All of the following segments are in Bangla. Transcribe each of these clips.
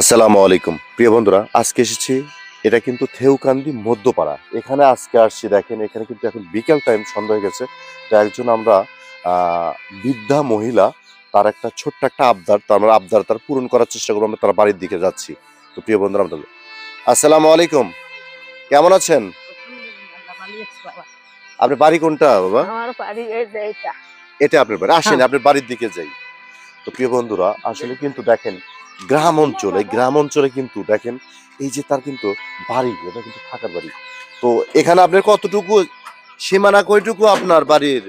আসসালামু আলাইকুম। প্রিয় বন্ধুরা আজকে এসেছি এটা কিন্তু থেউকান্দি মধ্যপাড়া। এখানে আজকে আসছি দেখেন এখানে কিন্তু এখন বিকেল টাইম সন্ধ্যা হয়ে গেছে। তো একজন আমরা বৃদ্ধা মহিলা তার একটা ছোট্ট একটা আবদার তার আমরা আবদার তার পূরণ করার চেষ্টা করব আমরা তার বাড়ির দিকে যাচ্ছি। তো প্রিয় বন্ধুরা আমরা আসসালামু আলাইকুম। কেমন আছেন? আপনি বাড়ি কোনটা বাবা? এটা আপনার বাড়ি। আসেন হ্যাঁ। আপনার বাড়ির দিকে যাই। তো প্রিয় বন্ধুরা আসলে কিন্তু দেখেন গ্রাম অঞ্চলে গ্রাম অঞ্চলে কিন্তু দেখেন এই যে তার কিন্তু বাড়ি এটা কিন্তু থাকার বাড়ি। তো এখানে আপনার কতটুকু সীমানা কয়টুকু আপনার বাড়ির?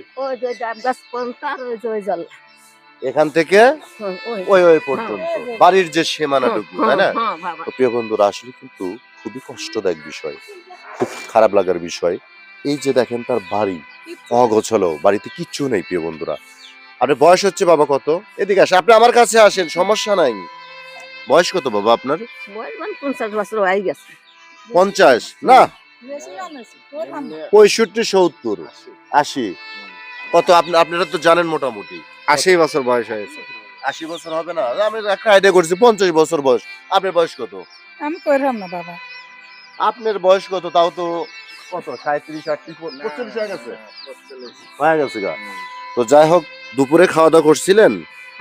এখান থেকে ওই ওই ওই পর্যন্ত। বাড়ির যে সীমানাটুকু তাই না? তো প্রিয় বন্ধুরা আসলে কিন্তু খুবই কষ্টদায়ক বিষয়। খুব খারাপ লাগার বিষয়। এই যে দেখেন তার বাড়ি অগোছালো বাড়িতে কিচ্ছু নেই প্রিয় বন্ধুরা। আপনার বয়স হচ্ছে বাবা কত? এদিকে আসে আপনি আমার কাছে আসেন সমস্যা নাই। বয়স কত বাবা আপনার? বয়স মানে পঞ্চাশ বছর হয়ে গেছে। পঞ্চাশ? না? পঁয়ষট্টি সত্তর আশি। কত? আপনি আপনারা তো জানেন মোটামুটি। আশি বছর বয়স হয়েছে। আশি বছর হবে না? আমি একটা আইডিয়া করছি পঞ্চাশ বছর বয়স। আপনার বয়স কত? আমি কইরাম না বাবা। আপনার বয়স কত? তাও তো কত? সাঁত্রিশ আটত্রিশ পঁয়তাল্লিশ হয়ে গেছে? হয়ে গেছে গা। তো যাই হোক দুপুরে খাওয়া দাওয়া করছিলেন?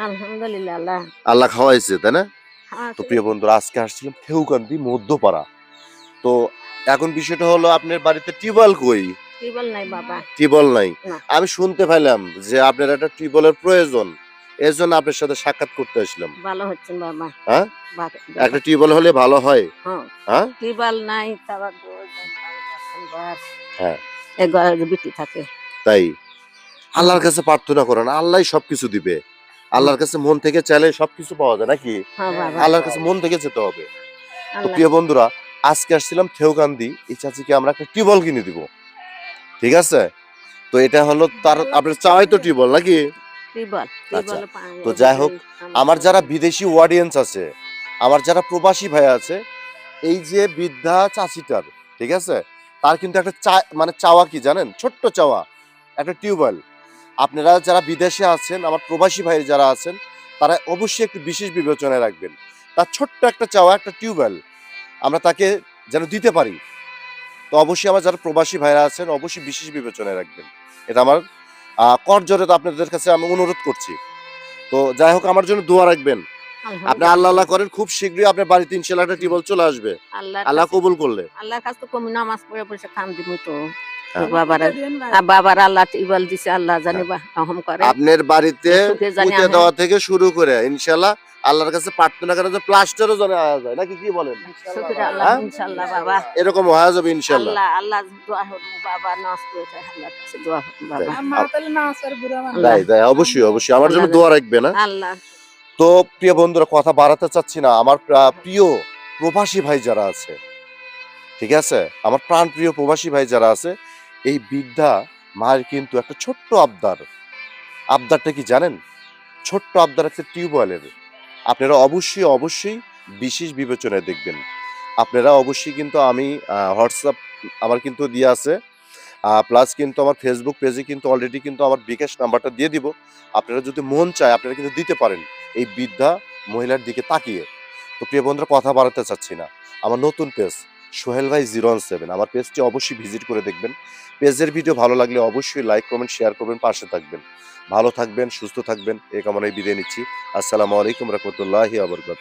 আলহামদুলিল্লাহ আল্লাহ। আল্লাহ খাওয়াইছে তাই না? হ্যাঁ, তো প্রিয় বন্ধুরা আজকে আসছিলাম থেউকান্দি মধ্যপাড়া। তো এখন বিষয়টা হলো আপনার বাড়িতে টিউবওয়েল কই? টিউবওয়েল নাই বাবা। টিউবওয়েল নাই। আমি শুনতে পাইলাম যে আপনার একটা টিউবওয়েলের প্রয়োজন। এর জন্য আপনার সাথে সাক্ষাৎ করতে আসলাম। ভালো হচ্ছেন বাবা। হ্যাঁ? একটা টিউবওয়েল হলে ভালো হয়। হ্যাঁ। হ্যাঁ? টিউবওয়েল নাই তারপর। হ্যাঁ। এই বিটি থাকে। তাই? আল্লাহর কাছে প্রার্থনা করেন আল্লাহ সবকিছু দিবে। আল্লাহর কাছে মন থেকে চাইলে সবকিছু পাওয়া যায় নাকি? হ্যাঁ আল্লাহর কাছে মন থেকে যেতে হবে। তো প্রিয় বন্ধুরা আজকে আসছিলাম থেউকান্দি এই চাচিকে আমরা একটা টিউবওয়েল কিনে দিব। ঠিক আছে? তো এটা হলো তার আপনার চাওয়াই তো টিউবওয়েল নাকি? আচ্ছা, তো যাই হোক, আমার যারা বিদেশি অডিয়েন্স আছে আমার যারা প্রবাসী ভাই আছে এই যে বৃদ্ধা চাচিটার ঠিক আছে? তার কিন্তু একটা চা মানে চাওয়া কি জানেন? ছোট্ট চাওয়া একটা টিউবওয়েল। আপনারা যারা বিদেশে আছেন আমার প্রবাসী ভাই যারা আছেন তারা অবশ্যই একটু বিশেষ বিবেচনায় রাখবেন। তার ছোট্ট একটা চাওয়া একটা টিউবওয়েল আমরা তাকে যেন দিতে পারি। তো অবশ্যই আমার যারা প্রবাসী ভাইরা আছেন অবশ্যই বিশেষ বিবেচনায় রাখবেন। এটা আমার করজোরে তো আপনাদের কাছে আমি অনুরোধ করছি। তো যাই হোক আমার জন্য দোয়া রাখবেন। আপনি আল্লাহ আল্লাহ করেন খুব শীঘ্রই আপনার বাড়িতে ইনশাল্লাহ একটা টিউবওয়েল চলে আসবে। আল্লাহ কবুল করলে। আল্লাহর কাছে তো কমি নামাজ পড়ে পড়ে খান দিব তো। বাবার বাবার আল্লাহ টিউবওয়েল দিছে আল্লাহ জানি বা রহম করে। আপনার বাড়িতে পুঁতে দেওয়া থেকে শুরু করে ইনশাল্লাহ আল্লাহর কাছে প্রার্থনা যে প্লাস্টারও যেন আয়া যায়। নাকি কি বলেন? হ্যাঁ? ইনশাআল্লাহ বাবা। এরকম হয়ে যাবে ইনশাল্লাহ আল্লাহ আল্লাহ দোয়া হলো বাবা নামাজ পড়ে চাই কাছে দোয়া বাবা। মা তাহলে না আসর বুড়া মানুষ। তাই তাই অবশ্যই অবশ্যই। আমার জন্য দোয়া রাখবে না। আল্লাহ। তো প্রিয় বন্ধুরা কথা বাড়াতে চাচ্ছি না। আমার প্রিয় প্রবাসী ভাই যারা আছে ঠিক আছে? আমার প্রাণ প্রিয় প্রবাসী ভাই যারা আছে এই বৃদ্ধা মায়ের কিন্তু একটা ছোট্ট আবদার। আবদারটা কি জানেন? ছোট্ট আবদার একটা টিউবওয়েলের। আপনারা অবশ্যই অবশ্যই বিশেষ বিবেচনায় দেখবেন। আপনারা অবশ্যই কিন্তু আমি হোয়াটসঅ্যাপ আমার কিন্তু দিয়ে আছে। প্লাস কিন্তু আমার ফেসবুক পেজে কিন্তু অলরেডি কিন্তু আমার বিকাশ নাম্বারটা দিয়ে দিব। আপনারা যদি মন চায়, আপনারা কিন্তু দিতে পারেন। এই বৃদ্ধা মহিলার দিকে তাকিয়ে। তো প্রিয় বন্ধুরা, কথা বাড়াতে চাচ্ছি না। আমার নতুন পেজ। সোহেল ভাই জিরো সেভেন। আমার পেজটি অবশ্যই ভিজিট করে দেখবেন। পেজের ভিডিও ভালো লাগলে অবশ্যই লাইক, কমেন্ট, শেয়ার করবেন, পাশে থাকবেন। ভালো থাকবেন, সুস্থ থাকবেন, এ কামনায় বিদায় নিচ্ছি। আসসালামু আলাইকুম রহমতুল্লাহি আবরকাত